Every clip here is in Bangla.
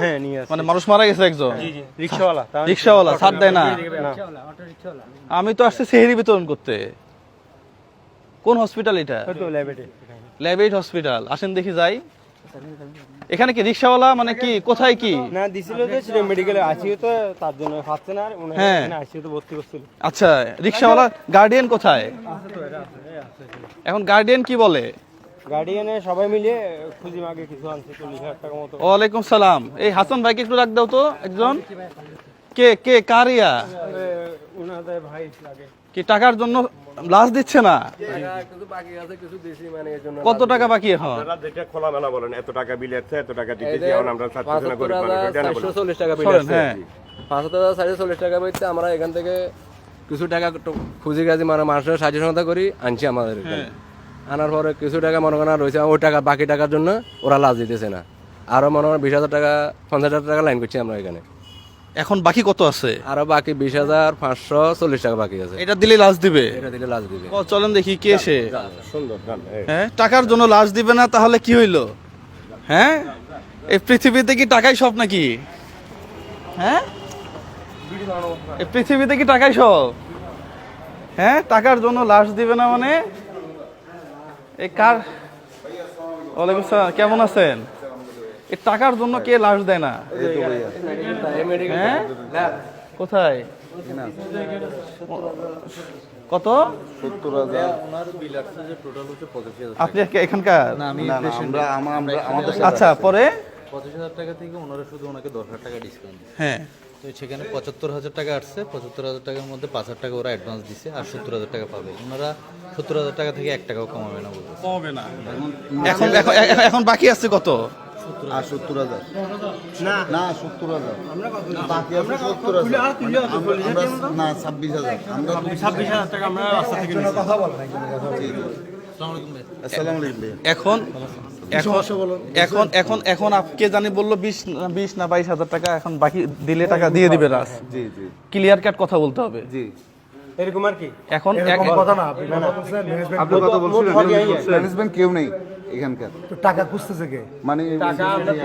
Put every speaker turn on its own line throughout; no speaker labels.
হ্যাঁ নিয়ে
মানে মানুষ মারা গেছে একজন?
জি জি। রিক্সাওয়ালা
রিক্সাওয়ালা ছাড় দেয় না।
না।
আমি তো আসছি সেহেরি বিতরণ করতে। কোন হসপিটাল এটা?
ল্যাবেটে।
হসপিটাল আসেন দেখি যাই। এখানে কি রিক্সাওয়ালা? মানে কি কোথায় কি?
না দিছিল যে সেটা মেডিকেলে আইসিইউ তো তার জন্য পাচ্ছে না আর উনি
হ্যাঁ।
আইসিইউ তো ভর্তি করছিল
আচ্ছা রিক্সাওয়ালা গার্ডিয়ান কোথায়।
এখন
গার্ডিয়ান কি বলে?
গার্ডিয়ানে সবাই মিলে খুঁজি মাগে কিছু আনছে চল্লিশ হাজার টাকা মতো।
ওয়ালাইকুম সালাম। এই হাসান ভাইকে একটু রাখ দাও তো একজন। কে কে কারিয়া
উনাদের ভাই লাগে।
কি টাকার জন্য লাশ দিচ্ছে না? কত টাকা বাকি এখন?
যেটা খোলামেলা বলেন এত টাকা বিল আছে এত টাকা দিতেছি এখন আমরা।
চল্লিশ টাকা বিল আসছে
হ্যাঁ।
পাঁচ হাজার চারশো চল্লিশ টাকা বইতে আমরা এখান থেকে কিছু টাকা খুঁজে খুঁজি গাছি মানে মানুষের সাহায্য সহায়তা করি আনছি আমাদের এখানে। আনার পরে কিছু টাকা মনে করেন রয়েছে ওই টাকা বাকি টাকার জন্য ওরা লাজ দিতেছে না। আরও মনে করেন বিশ হাজার টাকা পঞ্চাশ হাজার টাকা লাইন করছি আমরা এখানে।
এখন বাকি কত আছে?
আরও বাকি বিশ হাজার পাঁচশো চল্লিশ টাকা বাকি আছে।
এটা দিলে লাশ দিবে?
এটা দিলে লাজ দিবে।
চলেন দেখি কে সে।
সুন্দর
হ্যাঁ টাকার জন্য লাশ দিবে না তাহলে কি হইল? হ্যাঁ? এই পৃথিবীতে কি টাকাই সব নাকি? হ্যাঁ? এই পৃথিবীতে কি টাকাই সব? হ্যাঁ টাকার জন্য লাশ দিবে না মানে? এই কার? ওয়ালাইকুম আসসালাম কেমন আছেন? এই টাকার জন্য কে লাশ দেয় না? হ্যাঁ? কোথায়? কত? আপনি এখ- এখানকার আচ্ছা পরে?
পঁচিশ হাজার টাকা থেকে ওনারা শুধু ওনাকে দশ হাজার টাকা ডিসকাউন্ট
হ্যাঁ।
তো সেখানে পঁচাত্তর হাজার টাকা আসছে পঁচাত্তর হাজার টাকার মধ্যে পাঁচ হাজার টাকা ওরা অ্যাডভান্স দিছে আর সত্তর হাজার টাকা পাবে। ওনারা সত্তর হাজার টাকা থেকে এক টাকাও কমাবে না বলবে
কমবে না। এখন এখন বাকি আছে কত?
আর সত্তর হাজার। না। না সত্তর হাজার। বাকি আছে সত্তর হাজার। না ছাব্বিশ হাজার। আমরা
ছাব্বিশ হাজার টাকা আমরা রাস্তা থেকে নিয়েছি।
আসসালামু আলাইকুম
এখন এখন এখন এখন এখন আপকে জানি বলল বিশ না- বিশ না বাইশ হাজার টাকা এখন বাকি দিলে টাকা দিয়ে দিবে রাস।
জি জি।
ক্লিয়ার কাট কথা বলতে হবে।
জি।
এরকম আর কি?
এখন
আপনি কথা বলছিলেন ম্যানেজমেন্ট কেউ নেই এখানকার।
টাকা খুঁজতেছে কে?
মানে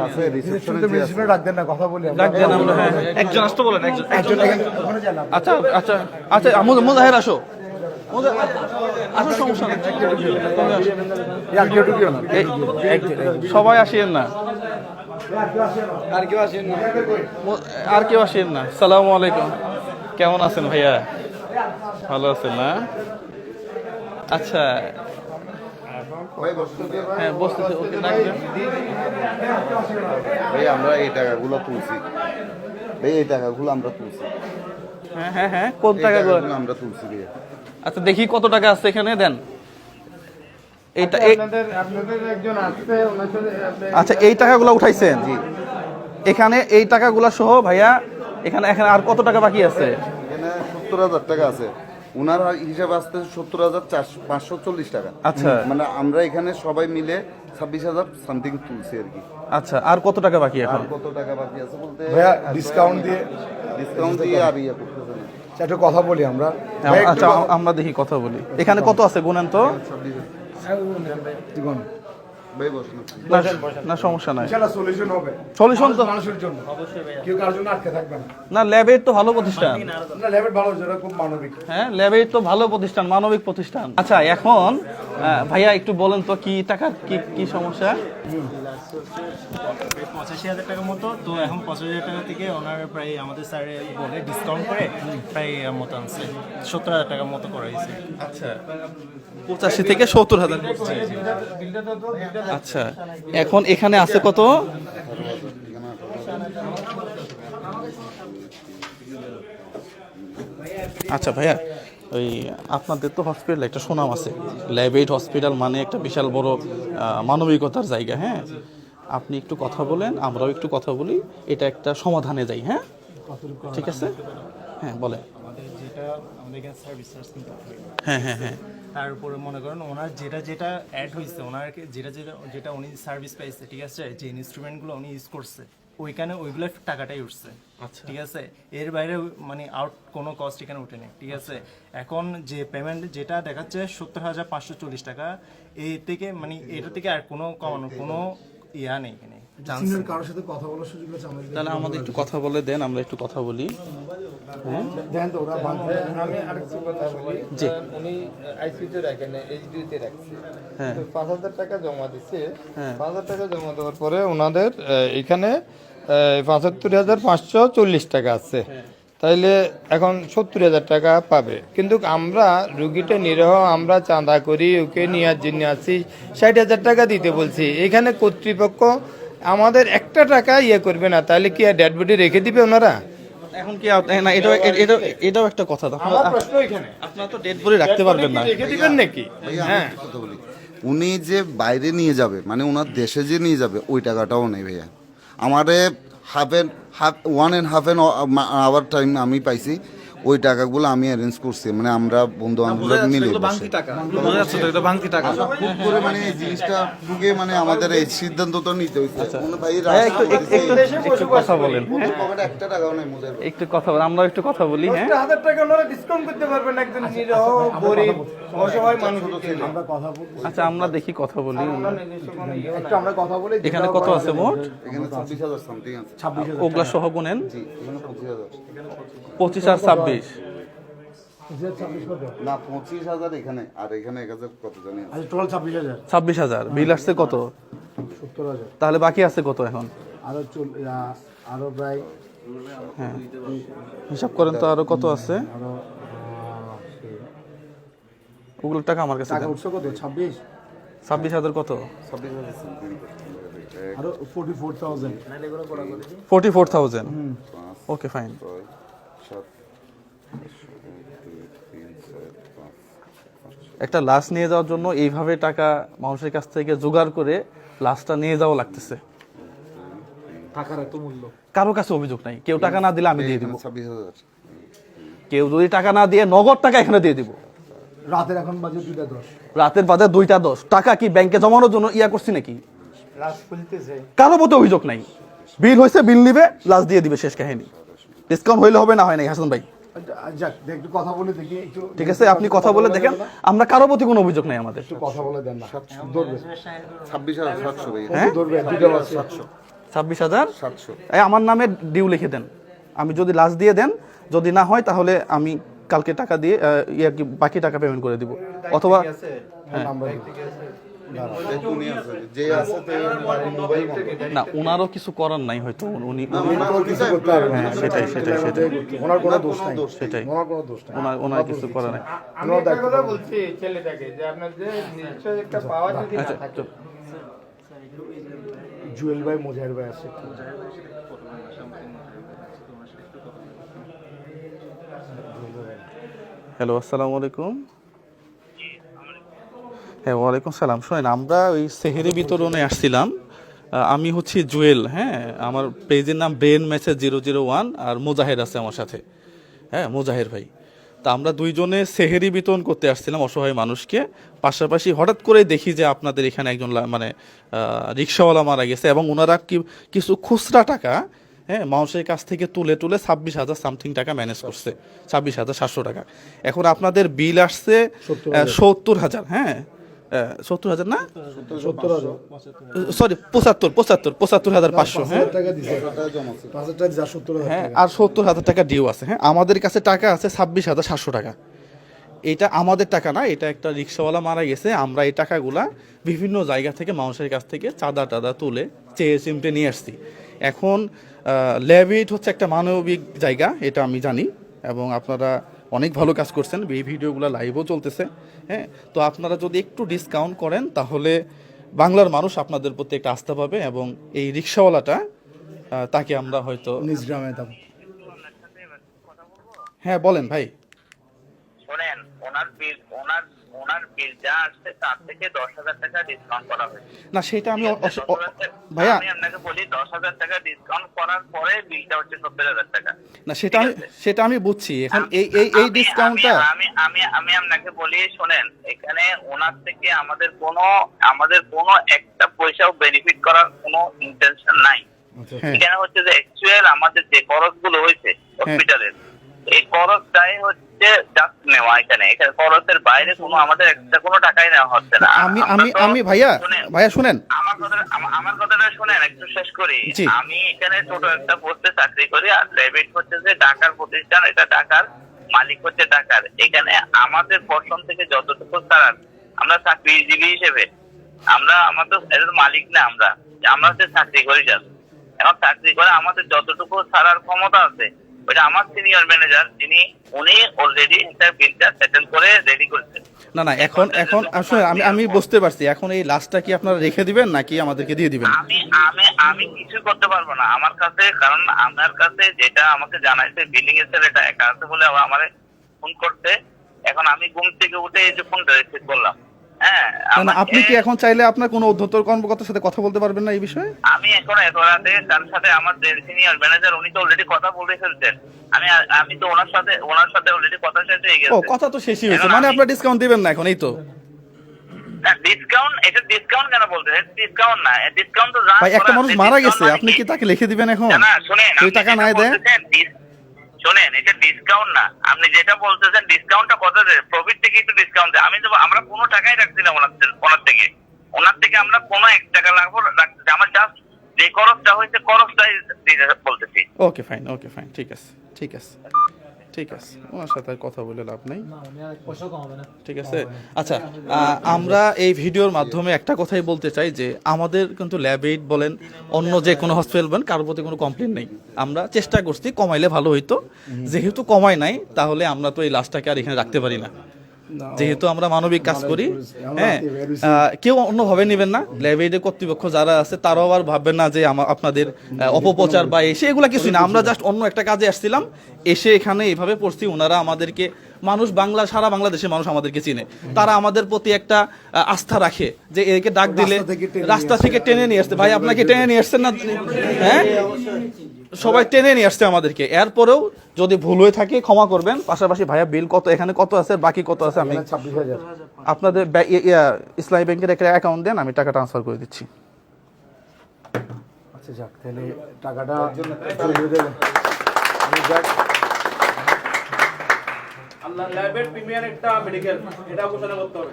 আছে রিসেপশনে
ডাক দেন না কথা বলি
ডাক দেন আমরা, হ্যাঁ, হ্যাঁ। একজন আসতে বলেন একজন একজন
ওখানে যান না।
আচ্ছা আচ্ছা আচ্ছা আমু- মুজাহের আসো। মুজা- সমস্যা নেই।
এই আর কেউ ঢুকিও না।
সবাই আর কেউ আসিয়েন না। সালাম আলাইকুম। কেমন আছেন ভাইয়া? ভালো আছেন না? আচ্ছা।
ভাই বসতে দিও।
হ্যাঁ বসতেছে ওকে ডাকবেন।
ভাই আমরা এই টাকাগুলো তুলছি। ভাই এই টাকাগুলো আমরা তুলছি।
হ্যাঁ হ্যাঁ হ্যাঁ কোন টাকাগুলো
আমরা তুলছি ভাইয়া।
আচ্ছা দেখি কত টাকা আছে এখানে দেন। এইটা আচ্ছা এই টাকাগুলো উঠাইছেন এখানে এই টাকাগুলো সহ ভাইয়া এখানে এখানে আর কত টাকা বাকি আছে?
এখানে সত্তর হাজার টাকা আছে। ওনার হিসাব আসতে সত্তর হাজার চারশো পাঁচশো চল্লিশ টাকা।
আচ্ছা।
মানে আমরা এখানে সবাই মিলে ছাব্বিশ হাজার সামথিং তুলছি আর কি।
আচ্ছা আর কত টাকা বাকি এখন?
আর কত টাকা বাকি আছে বলতে
ভাইয়া ডিসকাউন্ট দিয়ে
ডিসকাউন্ট দিয়ে আর ইয়ে করতেছে না
একটা কথা বলি আমরা।
আচ্ছা আমরা দেখি কথা বলি। এখানে কত আছে গুনেন তো। না, সমস্যা নাই।
সলিউশন হবে।
সলিউশন তো
মানুষের জন্য। কেউ কার জন্য আটকে থাকবে না।
না ল্যাবের তো ভালো প্রতিষ্ঠান।
না লেভেল ভালো যেটা খুব মানবিক।
হ্যাঁ ল্যাবের তো ভালো প্রতিষ্ঠান মানবিক প্রতিষ্ঠান। আচ্ছা এখন ভাইয়া একটু বলেন তো কি টাকার কি কি সমস্যা?
পঁচাশি হাজার টাকার মতো। তো এখন পঁচাশি হাজার টাকা থেকে ওনার প্রায় আমাদের স্যার বলে ডিসকাউন্ট করে প্রায় মতো আনছে। সত্তর হাজার টাকার মতো করা হয়েছে।
আচ্ছা। পঁচাশি থেকে সত্তর হাজার আচ্ছা এখন এখানে আছে কত? আচ্ছা ভাইয়া ওই আপনাদের তো হসপিটাল একটা সুনাম আছে। ল্যাবেট হসপিটাল মানে একটা বিশাল বড় মানবিকতার জায়গা হ্যাঁ? আপনি একটু কথা বলেন আমরাও একটু কথা বলি এটা একটা সমাধানে যাই হ্যাঁ? ঠিক আছে? হ্যাঁ বলেন।
আমাদের যেটা আমাদের এখানে সার্ভিস চার্জ কিন্তু
হ্যাঁ হ্যাঁ হ্যাঁ।
তার উপরে মনে করেন ওনার যেটা যেটা অ্যাড হয়েছে ওনার যেটা যেটা যেটা উনি সার্ভিস পাইছে ঠিক আছে? যে ইনস্ট্রুমেন্টগুলো উনি ইউজ করছে ওইখানে ওইগুলো টাকাটাই উঠছে ঠিক আছে? এর বাইরে মানে আউট কোনো কস্ট এখানে উঠেনি ঠিক আছে? এখন যে পেমেন্ট যেটা দেখাচ্ছে সত্তর হাজার পাঁচশো চল্লিশ টাকা এই থেকে মানে এটা থেকে আর কোনো কমানো কোনো ইয়া নেই এখানে
সিনিয়র কারোর সাথে কথা বলার সুযোগ আছে আমাদের
তাহলে আমাদের একটু কথা বলে দেন আমরা একটু কথা বলি।
দেন তো ওরা
আমি আরেকটু কথা বলি।
জি।
উনি আইসিইউতে রাখেন এইচডিতে রাখছে।
হ্যাঁ।
তো পাঁচ হাজার টাকা জমা দিচ্ছে
হ্যাঁ।
পাঁচ হাজার টাকা জমা দেওয়ার পরে ওনাদের এখানে পঁচাত্তর হাজার পাঁচশো চল্লিশ টাকা আছে। তাইলে এখন সত্তর হাজার টাকা পাবে। কিন্তু আমরা রুগীটা নিরহ আমরা চাঁদা করি ওকে নেওয়ার জন্য আছি ষাট হাজার টাকা দিতে বলছি। এখানে কর্তৃপক্ষ আমাদের একটা টাকা ইয়ে করবে না তাহলে কি আর ডেড বডি রেখে দিবে ওনারা?
এখন কি না এটাও এটা এটাও একটা কথা
আমার
আপনারা তো ডেড বডি রাখতে পারবেন না।
রেখে দিবেন নাকি? হ্যাঁ।
উনি যে বাইরে নিয়ে যাবে মানে ওনার দেশে যে নিয়ে যাবে ওই টাকাটাও নেই ভাইয়া। আমারে half an half one and half an hour time আমি পাইছি। ওই টাকাগুলো আমি অ্যারেঞ্জ করছি মানে আমরা বন্ধু বান্ধবরা মিলে বসে। আচ্ছা, করে মানে এই জিনিসটা ঢুকে মানে আমাদের এই সিদ্ধান্ত তো নিতে
আচ্ছা। একটু কথা বলেন। হ্যাঁ?
একটু
কথা বলেন আমরা একটু কথা বলি হ্যাঁ?
হাজার টাকা ওনারা ডিসকাউন্ট করতে পারবেন আচ্ছা, গরিব অসহায় মানুষ
আচ্ছা আমরা দেখি কথা বলি।
ইয়ে একটু আমরা কথা বলি
এখানে কত আছে মোট?
এখানে 26000 সামথিং আছে।
26000 সহ গুনেন?
জি 25000
25 আর
26 পঁচিশ এখানে আর এখানে
আচ্ছা, ছাব্বিশ হাজার।
বিল আসছে কত?
সত্তর হাজার।
তাহলে বাকি আছে কত এখন?
আরও চল আরও প্রায়
হ্যাঁ। হিসাব করেন তো আরও কত আছে? ওগুলোর টাকা আমার কাছে
টাকা উঠছে কত? ছাব্বিশ?
ছাব্বিশ হাজার কত?
Forty four thousand
okay fine একটা লাশ নিয়ে যাওয়ার জন্য এইভাবে টাকা মানুষের কাছ থেকে জোগাড় করে লাশটা নিয়ে যাওয়া লাগতেছে।
টাকার এত মূল্য।
কারও কাছে অভিযোগ নাই। কেউ টাকা না দিলে আমি দিয়ে দিব। কেউ যদি টাকা না দিয়ে নগদ টাকা এখানে দিয়ে দিব।
রাতের এখন বাজে দুইটা দশ।
রাতের বাজে দুইটা দশ। টাকা কি ব্যাংকে জমানোর জন্য ইয়া করছি নাকি? কারও মতো অভিযোগ নাই। বিল হয়েছে বিল নিবে লাশ দিয়ে দিবে শেষ কাহিনী। ডিসকাউন্ট হইলে হবে না হয় নাই হাসান ভাই?
যাক একটু কথা বলে দেখি একটু
ঠিক আছে আপনি কথা বলে দেখেন আমরা কারও প্রতি কোনো অভিযোগ নাই আমাদের।
একটু কথা বলে দেন না। ধরবে।
ছাব্বিশ হাজার সাতশো
হ্যাঁ?
ধরবে দুইটা সাতশো।
ছাব্বিশ হাজার?
সাতশো।
এই আমার নামে ডিউ লিখে দেন। আমি যদি লাশ দিয়ে দেন যদি না হয় তাহলে আমি কালকে টাকা দিয়ে ইয়ে কি বাকি টাকা পেমেন্ট করে দিব। অথবা
আমরা
না ওনারও কিছু করার নাই হয়তো উনি
না
সেটাই সেটাই সেটাই।
ওনার কোনো দোষ নাই
সেটাই।
ওনার কোনো দোষ নাই।
ওনার ওনার কিছু করার নাই।
আমি একটা কথা বলছি ছেলেটাকে যে আপনার যে নিশ্চয় একটা পাওয়া যদি না
আচ্ছা।
থাকে।
জুয়েল ভাই মোজাহের ভাই আছে
হ্যালো আসসালামু আলাইকুম। হ্যাঁ ওয়ালাইকুম সালাম। শোনেন আমরা ওই সেহেরি বিতরণে আসছিলাম। আমি হচ্ছি জুয়েল হ্যাঁ? আমার পেজের নাম ব্রেন ম্যাচের জিরো জিরো ওয়ান আর মোজাহের আছে আমার সাথে। হ্যাঁ মোজাহের ভাই। তা আমরা দুইজনে সেহেরি বিতরণ করতে আসছিলাম অসহায় মানুষকে। পাশাপাশি হঠাৎ করে দেখি যে আপনাদের এখানে একজন মানে রিক্সাওয়ালা মারা গেছে এবং ওনারা কি কিছু খুচরা টাকা হ্যাঁ মানুষের কাছ থেকে তুলে তুলে ছাব্বিশ হাজার সামথিং টাকা ম্যানেজ করছে। ছাব্বিশ হাজার সাতশো টাকা। এখন আপনাদের বিল আসছে সত্তর হাজার হ্যাঁ? সত্তর হাজার না? সরি পঁচাত্তর পঁচাত্তর পঁচাত্তর হাজার পাঁচশো হ্যাঁ? হ্যাঁ
টাকা।
আর সত্তর হাজার টাকা ডিউ আছে হ্যাঁ? আমাদের কাছে টাকা আছে ছাব্বিশ হাজার সাতশো টাকা। এটা আমাদের টাকা না এটা একটা রিক্সাওয়ালা মারা গেছে আমরা এই টাকাগুলা বিভিন্ন জায়গা থেকে মানুষের কাছ থেকে চাঁদা টাদা তুলে চেয়ে চিমটে নিয়ে আসছি। এখন ল্যাবিট হচ্ছে একটা মানবিক জায়গা এটা আমি জানি এবং আপনারা অনেক ভালো কাজ করছেন এই ভিডিওগুলো লাইভও চলতেছে। হ্যাঁ তো আপনারা যদি একটু ডিসকাউন্ট করেন তাহলে বাংলার মানুষ আপনাদের প্রতি একটা আস্থা পাবে এবং এই রিক্সাওয়ালাটা তাকে আমরা হয়তো
নিজ গ্রামে দাম
হ্যাঁ বলেন ভাই।
শোনেন ওনার ওনার ওনার বিল যা আসছে তার থেকে দশ হাজার টাকা ডিসকাউন্ট করা হয়েছে।
না সেটা আমি
ভাইয়া আমি আপনাকে বলি দশ হাজার টাকা ডিসকাউন্ট করার পরে বিলটা হচ্ছে সত্তর হাজার টাকা।
না সেটা আমি সেটা আমি বুঝছি। এখন এই এই এই
আমি-
ডিসকাউন্টটা
আমি আমি আমি আপনাকে বলি শোনেন এখানে ওনার থেকে আমাদের কোনো আমাদের কোনো একটা পয়সাও বেনিফিট করার কোনো ইন্টেনশন নাই।
হ্যাঁ।
এখানে হচ্ছে যে অ্যাকচুয়াল আমাদের যে খরচগুলো হয়েছে হসপিটালের এই খরচটাই হচ্ছে জাস্ট নেওয়া এখানে এখানে খরচের বাইরে কোনো আমাদের এক্সট্রা কোনো টাকাই নেওয়া হচ্ছে না।
আমি
আমরা
আমি আমি ভাইয়া ভাইয়া শুনেন।
আমার কথাটা আমার কথাটা শুনেন একটু শেষ করি। আমি এখানে ছোট একটা পোস্টে চাকরি করি আর লেবেট হচ্ছে যে ঢাকার প্রতিষ্ঠান এটা ঢাকার মালিক হচ্ছে ঢাকার। এখানে আমাদের পর্ষণ থেকে যতটুকু ছাড়ার আমরা চাকরিজীবী হিসেবে আমরা আমাদের এটা তো মালিক না আমরা। আমরা হচ্ছে চাকরি করি যার এখন চাকরি করে আমাদের যতটুকু ছাড়ার ক্ষমতা আছে ওটা আমার সিনিয়র ম্যানেজার যিনি উনি অলরেডি একটা বিলটা সেটেল করে রেডি করেছেন।
না না এখন এখন আসলে আমি আমি বুঝতে পারছি এখন এই লাস্টটা কি আপনারা রেখে দিবেন নাকি আমাদেরকে দিয়ে দিবেন?
আমি আমি আমি কিছু করতে পারব না আমার কাছে কারণ আমার কাছে যেটা আমাকে জানাইছে বিল্ডিং এর ছেলেটা একা আছে বলে আবার আমারে ফোন করতে এখন আমি ঘুম থেকে উঠে এই যে ফোনটা রিসিভ করলাম।
না না আপনি কি এখন চাইলে আপনার কোনো কর্মকর্তার সাথে কথা বলতে পারবেন না এই বিষয়ে?
আমি এখন তার সাথে আমার সিনিয়র ম্যানেজার উনি তো অলরেডি কথা বলে ফেলছেন। আমি আমি তো ওনার সাথে ওনার সাথে অলরেডি কথা শেষ হয়ে
ও কথা তো শেষই হয়েছে। মানে আপনার ডিসকাউন্ট দিবেন না এখন এই তো।
ডিসকাউন্ট এটা ডিসকাউন্ট কেন বলতে? ডিসকাউন্ট না ডিসকাউন্ট তো
ভাই একটা মানুষ মারা গেছে।
মানে
আপনি কি? তাকে লিখে দিবেন এখন?
না, শুনেন
টাকা নাই
dis- শুনেন এটা ডিসকাউন্ট না, আপনি যেটা বলতেছেন ডিসকাউন্টটা কত প্রফিট থেকে একটু ডিসকাউন্ট আমি তো আমরা কোনো টাকাই রাখছি না ওনার ওনার থেকে। ওনার থেকে আমরা কোনো এক টাকা লাগবো রাখতেছি আমার জাস্ট যে খরচটা হয়েছে, খরচটাই বলতেছি।
ওকে ফাইন ওকে ফাইন ঠিক আছে ঠিক আছে। ঠিক আছে। ওনার সাথে কথা বলে লাভ নেই। ঠিক আছে। আচ্ছা আমরা এই ভিডিওর মাধ্যমে একটা কথাই বলতে চাই যে আমাদের কিন্তু ল্যাবেড বলেন অন্য যে কোনো হসপিটাল বলেন কারোর প্রতি কোনো কমপ্লেন নেই। আমরা চেষ্টা করছি কমাইলে ভালো হইতো। যেহেতু কমায় নাই তাহলে আমরা তো এই লাশটাকে আর এখানে রাখতে পারি না। যেহেতু আমরা মানবিক কাজ করি হ্যাঁ কেউ অন্যভাবে নেবেন না। ল্যাবেডের কর্তৃপক্ষ যারা আছে তারাও আর ভাববেন না যে আপনাদের অপপ্রচার বা এসে এগুলা কিছুই না। আমরা জাস্ট অন্য একটা কাজে আসছিলাম এসে এখানে এইভাবে পড়ছি। ওনারা আমাদেরকে মানুষ বাংলা সারা বাংলাদেশের মানুষ আমাদেরকে চিনে। তারা আমাদের প্রতি একটা আস্থা রাখে যে একে ডাক দিলে রাস্তা থেকে টেনে নিয়ে আসতে। ভাই আপনাকে টেনে নিয়ে আসছেন না? হ্যাঁ? সবাই টেনে নিয়ে আসছে আমাদেরকে। এরপরেও যদি ভুল হয়ে থাকে ক্ষমা করবেন। পাশাপাশি ভাইয়া বিল কত এখানে কত আছে বাকি কত আছে আমি আপনাদের ইয়ে- ইসলামী ব্যাংকের একটা অ্যাকাউন্ট দেন আমি টাকা ট্রান্সফার করে দিচ্ছি।
আচ্ছা যাক তাহলে টাকাটা চলে দেবে আমি যাক।
না এ- আ-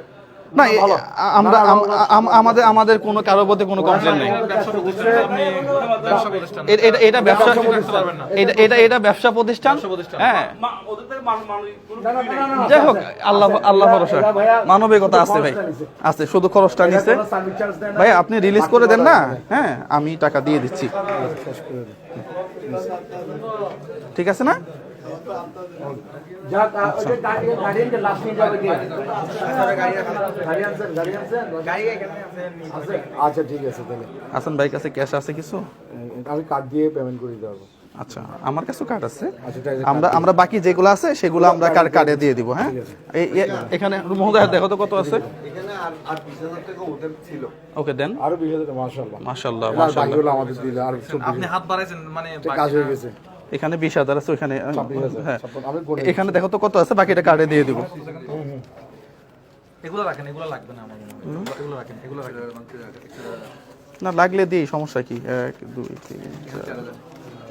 আমরা আম- আম- আমাদের আমাদের কোনো কারোর প্রতি কোনো কমপ্লেন নেই এটা এটা ব্যবসা এটা এটা এটা ব্যবসা প্রতিষ্ঠান হ্যাঁ যাই হোক আল্লাহ আল্লাহ ভরসা মানবিকতা আছে ভাই আছে শুধু খরচটা নিছে
সার্ভিস চার্জ দেয় না
ভাই আপনি রিলিজ করে দেন না হ্যাঁ আমি টাকা দিয়ে দিচ্ছি ঠিক আছে না
আচ্ছা ঠিক আছে তাহলে।
হাসান ভাই কাছে ক্যাশ আছে কিছু?
আমি কার্ড দিয়ে পেমেন্ট করে পারব।
আচ্ছা আমার কাছে কার্ড আছে।
আচ্ছা
আমরা আমরা বাকি যেগুলো আছে সেগুলো আমরা কার্ড কার্ডে দিয়ে দিব হ্যাঁ? এই- এখানে মহোদয় দেখো তো কত আছে।
এখানে আর আর বিশ হাজার টাকা ওদের ছিল।
ওকে দেন।
আরও বিশ হাজার মাশাল্লাহ
মাশাল্লাহ মাশাল্লাহ
আমাদের দিলে আর আপনি হাত বাড়াইছেন মানে কাজ হয়ে গেছে।
এখানে বিশ হাজার আছে
হাজার,
হ্যাঁ এখানে দেখো তো কত আছে বাকিটা কার্ডে দিয়ে দিব
এগুলো রাখেন এগুলো লাগবে না আমার মনে হয় এগুলো রাখেন এগুলো
না লাগলে দিই সমস্যা কি এক দুই তিন চার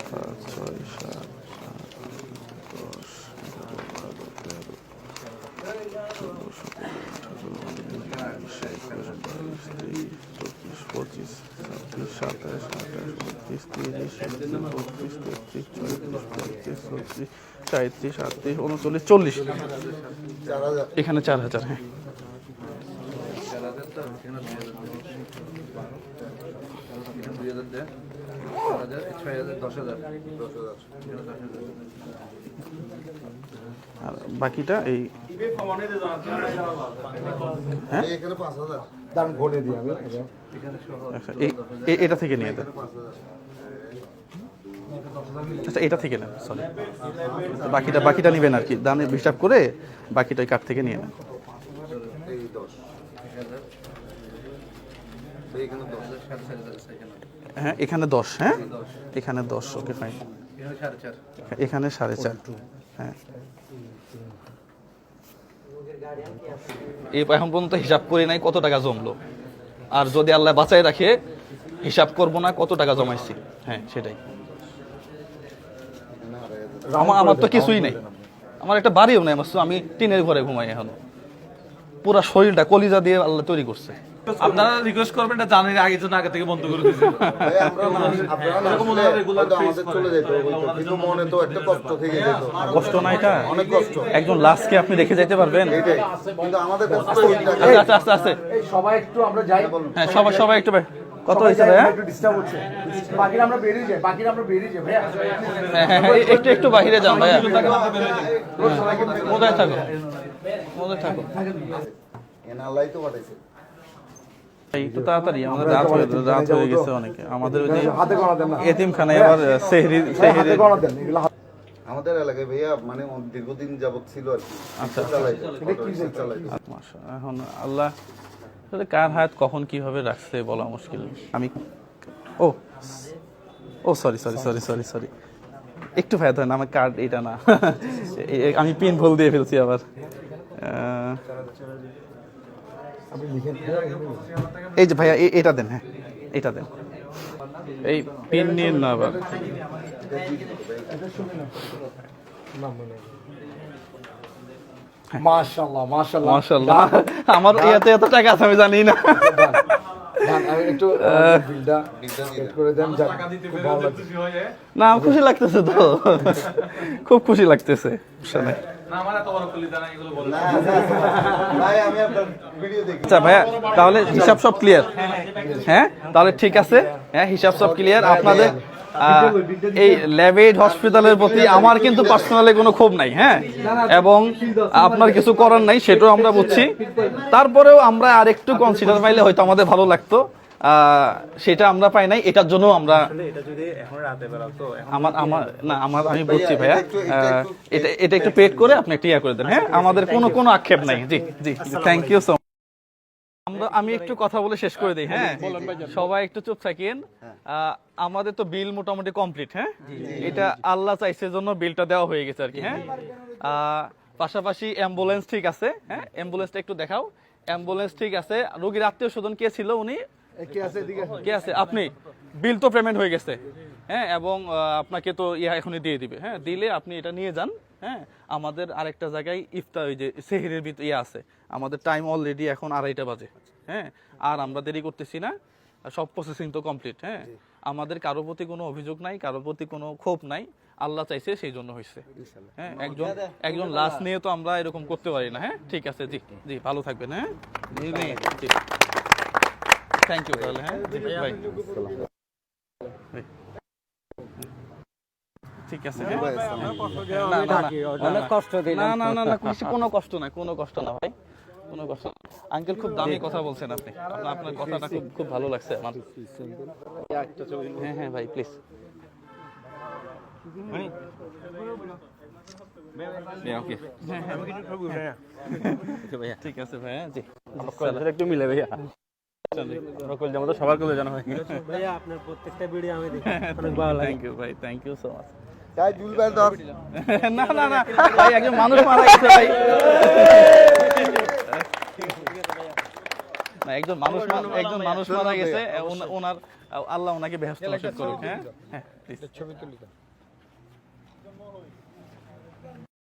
পাঁচ ছয় সাত আট, নয়, পঁচিশ, ছাব্বিশ, সাতাশ, আঠাশ তিরিশ বত্রিশ তেত্রিশ, চৌত্রিশ, পঁয়ত্রিশ, ছত্রিশ সাঁত্রিশ আটত্রিশ, উনচল্লিশ, চল্লিশ। এখানে চার হাজার হ্যাঁ। আর বাকিটা এই
হাজার
দাম ঘটে দিই আমি।
এটা থেকে নিয়ে দেন আচ্ছা এটা থেকে নেন সরি বাকিটা বাকিটা নেবেন আর কি। দানে হিসাব করে বাকিটা কাঠ থেকে নিয়ে নেন। হ্যাঁ এখানে দশ হ্যাঁ? এখানে দশ ওকে ফাইন এখানে সাড়ে চার। হ্যাঁ। এই এখন পর্যন্ত হিসাব করি নাই কত টাকা জমলো। আর যদি আল্লাহ বাঁচাই রাখে, হিসাব করব না কত টাকা জমাইছি। হ্যাঁ সেটাই। আমার আমার তো কিছুই নেই। আমার একটা বাড়িও নাই আমার আমি টিনের ঘরে ঘুমাই এখন। পুরা শরীরটা কলিজা দিয়ে আল্লাহ তৈরি করছে।
আপনারা রিকোয়েস্ট করবেন এটা জানেন আগে জন্য আগে থেকে বন্ধ করে দিয়েছে।
ভাই, আমরা না- আপনারা না আসলে হয়তো আমাদের চলে যেত হয়তো, কিন্তু মনে তো একটা কষ্ট
না এটা?
অনেক কষ্ট।
একজন লাশকে আপনি রেখে যাইতে পারবেন?
এটাই কিন্তু আমাদের কাছে তো ওই টাকা
আচ্ছা আচ্ছা আচ্ছা আচ্ছা
সবাই একটু আমরা যাই।
হ্যাঁ সবাই সবাই একটু কত হয়েছে ভাইয়া?
একটু বাকিরা আমরা বেরিয়ে যাই বাকিরা আমরা বেরিয়ে যাই ভাইয়া।
হ্যাঁ হ্যাঁ হ্যাঁ, একটু একটু বাইরে যান ভাইয়া। কোথায় থাকো। কোথায় থাকো।
এনালাই তো পাঠাইছে।
একটু তাড়াতাড়ি আমাদের রাত হয়ে রাত হয়ে গেছে অনেকে। আমাদের ওই
হাতে না।
এতিমখানায় এবার সেহরি সেহরি
হাতে হাতে-
আমাদের এলাকায় ভাইয়া মানে দীর্ঘদিন যাবত ছিল আর কি।
আচ্ছা।
চালাইতো
মাশা, এখন আল্লাহ আসলে কার হায়াত কখন কীভাবে রাখছে বলা মুশকিল। আমি ও ও sorry sorry sorry sorry sorry একটু ভাইয়া ধরেন আমার কার্ড এটা না। আমি পিন ভুল দিয়ে ফেলছি আবার। আহ, এই যে ভাইয়া এটা দেন হ্যাঁ এটা দেন। এই পিন নিন না আবার।
মাশাআল্লাহ মাশাআল্লাহ।
মাশাল্লাহ আমার এত এত টাকা আছে আমি জানি না। না খুশি লাগতেছে তো। খুব খুশি লাগতেছে। আচ্ছা ভাইয়া তাহলে হিসাব সব ক্লিয়ার হ্যাঁ তাহলে ঠিক আছে। হ্যাঁ হিসাব সব ক্লিয়ার আপনাদের এই ল্যাবেড হসপিটালের প্রতি আমার কিন্তু পার্সোনালি কোনো ক্ষোভ নাই হ্যাঁ? এবং আপনার কিছু করার নাই সেটাও আমরা বুঝছি। তারপরেও আমরা আরেকটু কনসিডার পাইলে হয়তো আমাদের ভালো লাগতো। সেটা আমরা পাই নাই এটার জন্য আমরা
এটা যদি এখন রাতে বেরাতো এখন
আমার আমার না আমার আমি বুঝছি ভাইয়া
এটা একটু- এটা একটু-
পেড করে আপনি একটা ইয়া করে দেন হ্যাঁ? আমাদের কোনো কোনো আক্ষেপ নাই। জি জি থ্যাংক ইউ সো আমরা আমি একটু কথা বলে শেষ করে দিই হ্যাঁ? সবাই একটু চুপ থাকেন। আহ, আমাদের তো বিল মোটামুটি কমপ্লিট হ্যাঁ? এটা আল্লাহ চাইছে জন্য বিলটা দেওয়া হয়ে গেছে আর কি হ্যাঁ? আহ, পাশাপাশি অ্যাম্বুলেন্স ঠিক আছে হ্যাঁ? অ্যাম্বুলেন্সটা একটু দেখাও। অ্যাম্বুলেন্স ঠিক আছে। রোগীর আত্মীয় স্বজন কে ছিল উনি?
কে আছে এদিকে?
কে আছে? আপনি। বিল তো পেমেন্ট হয়ে গেছে। হ্যাঁ এবং আপনাকে তো ইয়া এখনই দিয়ে দিবে। হ্যাঁ দিলে আপনি এটা নিয়ে যান। হ্যাঁ আমাদের আরেকটা জায়গায় ইফতার ওই যে সেহেরের ভিতর ইয়ে আছে। আমাদের টাইম অলরেডি এখন আড়াইটা বাজে। হ্যাঁ আর আমরা দেরি করতেছি না। সব প্রসেসিং তো কমপ্লিট হ্যাঁ আমাদের কারও প্রতি কোনো অভিযোগ নাই কারও প্রতি কোনো ক্ষোভ নাই। আল্লাহ চাইছে সেই জন্য হয়েছে। হ্যাঁ একজন একজন লাশ নিয়ে তো আমরা এরকম করতে পারি না। হ্যাঁ ঠিক আছে জি। জি ভালো থাকবেন। হ্যাঁ? জি। থ্যাংক ইউ তাহলে হ্যাঁ জি ঠিক আছে হ্যাঁ? না, না, না, অনেক কষ্ট না না না না কিছু- কোনো কষ্ট না কোনো কষ্ট না ভাই কোনো কষ্ট আঙ্কেল খুব দামি কথা বলছেন আপনি। আপনার আপনার কথাটা খুব খুব ভালো লাগছে আমার। হ্যাঁ হ্যাঁ ভাই প্লিজ ঠিক আছে ভাই হ্যাঁ, জি
একটু মিলে ভাইয়া। সবার করে জানা হয়
থ্যাংক ইউ ভাই থ্যাংক ইউ সো মাচ
তাই ভাই ধর
না না না ভাই একজন মানুষ মারা গেছে ভাই। না একজন মানুষ একজন মানুষ মারা গেছে ওনার আল্লাহ ওনাকে বেহেস্ত নসিব করুক হ্যাঁ? হ্যাঁ please।